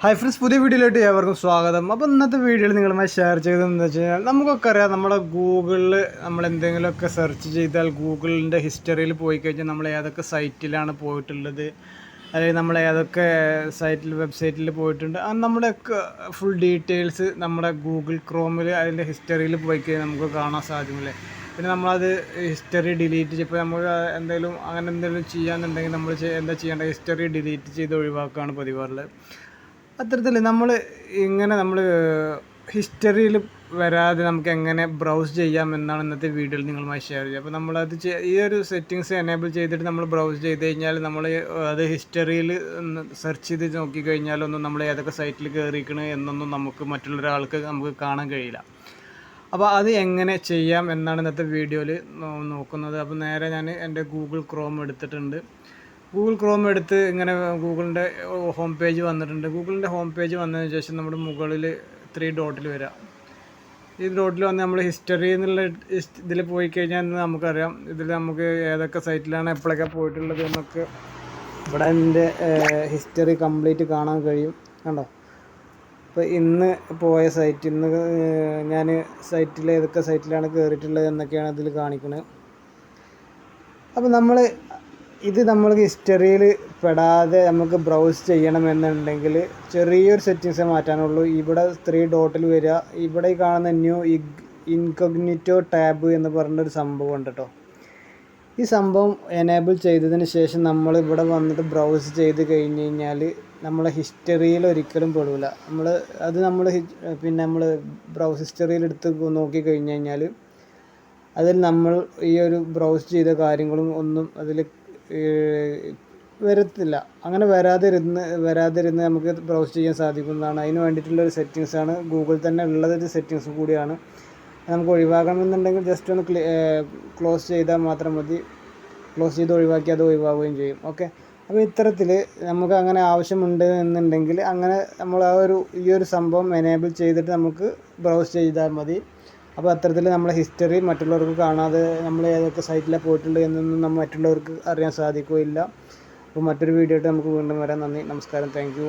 Hi friends പുതിയ വീഡിയോയിലോട്ട് ഏവർക്കും സ്വാഗതം. അപ്പോൾ ഇന്നത്തെ വീഡിയോയിൽ നിങ്ങളുമായി ഷെയർ ചെയ്തതെന്ന് വെച്ച് കഴിഞ്ഞാൽ നമുക്കൊക്കെ അറിയാം നമ്മുടെ ഗൂഗിളിൽ നമ്മൾ എന്തെങ്കിലുമൊക്കെ സെർച്ച് ചെയ്താൽ ഗൂഗിളിന്റെ ഹിസ്റ്ററിയിൽ പോയി കഴിഞ്ഞാൽ നമ്മൾ ഏതൊക്കെ സൈറ്റിലാണ് പോയിട്ടുള്ളത് അല്ലെങ്കിൽ നമ്മൾ ഏതൊക്കെ സൈറ്റിൽ വെബ്സൈറ്റിൽ പോയിട്ടുണ്ട് അത് നമ്മുടെയൊക്കെ ഫുൾ ഡീറ്റെയിൽസ് നമ്മുടെ ഗൂഗിൾ ക്രോമിൽ അതിന്റെ ഹിസ്റ്ററിയിൽ പോയി കഴിഞ്ഞാൽ നമുക്ക് കാണാൻ സാധ്യമല്ലേ പിന്നെ നമ്മളത് ഹിസ്റ്ററി ഡിലീറ്റ് ചെയ്യും ഇപ്പോൾ നമ്മൾ എന്തെങ്കിലും അങ്ങനെ എന്തെങ്കിലും ചെയ്യാന്നുണ്ടെങ്കിൽ നമ്മൾ എന്താ ചെയ്യേണ്ടത്? ഹിസ്റ്ററി ഡിലീറ്റ് ചെയ്ത് ഒഴിവാക്കുകയാണ് പതിവാറുള്ളത് അത്തരത്തിൽ നമ്മൾ ഇങ്ങനെ നമ്മൾ ഹിസ്റ്ററിയിൽ വരാതെ നമുക്ക് എങ്ങനെ ബ്രൗസ് ചെയ്യാം എന്നാണ് ഇന്നത്തെ വീഡിയോയിൽ നിങ്ങളുമായി ഷെയർ ചെയ്യുക. അപ്പോൾ നമ്മളത് ഈ ഒരു സെറ്റിങ്സ് എനേബിൾ ചെയ്തിട്ട് നമ്മൾ ബ്രൗസ് ചെയ്ത് കഴിഞ്ഞാൽ നമ്മൾ അത് ഹിസ്റ്ററിയിൽ സെർച്ച് ചെയ്ത് നോക്കിക്കഴിഞ്ഞാലൊന്നും നമ്മൾ ഏതൊക്കെ സൈറ്റിൽ കയറിയിരിക്കണ് എന്നൊന്നും നമുക്ക് മറ്റുള്ള ഒരാൾക്ക് നമുക്ക് കാണാൻ കഴിയില്ല. അപ്പോൾ അത് എങ്ങനെ ചെയ്യാം എന്നാണ് ഇന്നത്തെ വീഡിയോയിൽ നോക്കുന്നത്. അപ്പോൾ നേരെ ഞാൻ എന്റെ ഗൂഗിൾ ക്രോം എടുത്തിട്ടുണ്ട്. ഗൂഗിൾ ക്രോം എടുത്ത് ഇങ്ങനെ ഗൂഗിളിന്റെ ഹോം പേജ് വന്നിട്ടുണ്ട്. ഗൂഗിളിന്റെ ഹോം പേജ് വന്നതിന് ശേഷം നമ്മുടെ മുകളിൽ ത്രീ ഡോട്ടിൽ വരാം ഈ ഡോട്ടിൽ വന്ന് നമ്മൾ ഹിസ്റ്ററി എന്നുള്ള ഇതിൽ പോയി കഴിഞ്ഞാൽ നമുക്കറിയാം. ഇതിൽ നമുക്ക് ഏതൊക്കെ സൈറ്റിലാണ് എപ്പോഴൊക്കെ പോയിട്ടുള്ളത് എന്നൊക്കെ ഇവിടെ എന്റെ ഹിസ്റ്ററി കംപ്ലീറ്റ് കാണാൻ കഴിയും. കണ്ടോ? ഇപ്പോൾ ഇന്ന് പോയ സൈറ്റ് ഇന്ന് ഞാൻ സൈറ്റിൽ ഏതൊക്കെ സൈറ്റിലാണ് കയറിയിട്ടുള്ളത് എന്നൊക്കെയാണ് ഇതിൽ കാണിക്കുന്നത് അപ്പോൾ നമ്മൾ ഇത് നമ്മൾ ഹിസ്റ്ററിയിൽ പെടാതെ നമുക്ക് ബ്രൗസ് ചെയ്യണമെന്നുണ്ടെങ്കിൽ ചെറിയൊരു സെറ്റിങ്സേ മാറ്റാനുള്ളൂ. ഇവിടെ ത്രീ ഡോട്ടിൽ വരിക. ഇവിടെ കാണുന്ന ന്യൂ ഇൻകോഗ്നിറ്റോ ടാബ് എന്ന് പറഞ്ഞൊരു സംഭവം ഉണ്ട് കേട്ടോ ഈ സംഭവം എനേബിൾ ചെയ്തതിന് ശേഷം നമ്മൾ ഇവിടെ വന്നിട്ട് ബ്രൗസ് ചെയ്ത് കഴിഞ്ഞ് കഴിഞ്ഞാൽ നമ്മളെ ഹിസ്റ്ററിയിൽ ഒരിക്കലും പെടില്ല നമ്മൾ അത് നമ്മൾ പിന്നെ നമ്മൾ ബ്രൗസ് ഹിസ്റ്ററിയിൽ എടുത്ത് നോക്കി കഴിഞ്ഞ് കഴിഞ്ഞാൽ അതിൽ നമ്മൾ ഈ ഒരു ബ്രൗസ് ചെയ്ത കാര്യങ്ങളും ഒന്നും അതിൽ വരത്തില്ല. അങ്ങനെ വരാതിരുന്ന് വരാതിരുന്ന് നമുക്ക് ബ്രൗസ് ചെയ്യാൻ സാധിക്കുന്നതാണ്. അതിന് വേണ്ടിയിട്ടുള്ള ഒരു സെറ്റിങ്സ് ആണ്. ഗൂഗിൾ തന്നെ ഉള്ളതൊരു സെറ്റിങ്സ് കൂടിയാണ്. നമുക്ക് ഒഴിവാക്കണമെന്നുണ്ടെങ്കിൽ ജസ്റ്റ് ഒന്ന് ക്ലോസ് ചെയ്താൽ മാത്രം മതി. ക്ലോസ് ചെയ്ത് ഒഴിവാക്കി അത് ഒഴിവാക്കുകയും ചെയ്യും. ഓക്കെ അപ്പോൾ ഇത്തരത്തിൽ നമുക്ക് അങ്ങനെ ആവശ്യമുണ്ട് എന്നുണ്ടെങ്കിൽ അങ്ങനെ നമ്മൾ ആ ഒരു ഈ ഒരു സംഭവം എനേബിൾ ചെയ്തിട്ട് നമുക്ക് ബ്രൗസ് ചെയ്താൽ മതി. അപ്പോൾ അത്തരത്തിൽ നമ്മളെ ഹിസ്റ്ററി മറ്റുള്ളവർക്ക് കാണാതെ നമ്മൾ ഏതൊക്കെ സൈറ്റിലാണ് പോയിട്ടുള്ളത് എന്നൊന്നും നമ്മൾ മറ്റുള്ളവർക്ക് അറിയാൻ സാധിക്കുകയില്ല. അപ്പോൾ മറ്റൊരു വീഡിയോ ആയിട്ട് നമുക്ക് വീണ്ടും വരാം. നന്ദി. നമസ്കാരം. താങ്ക്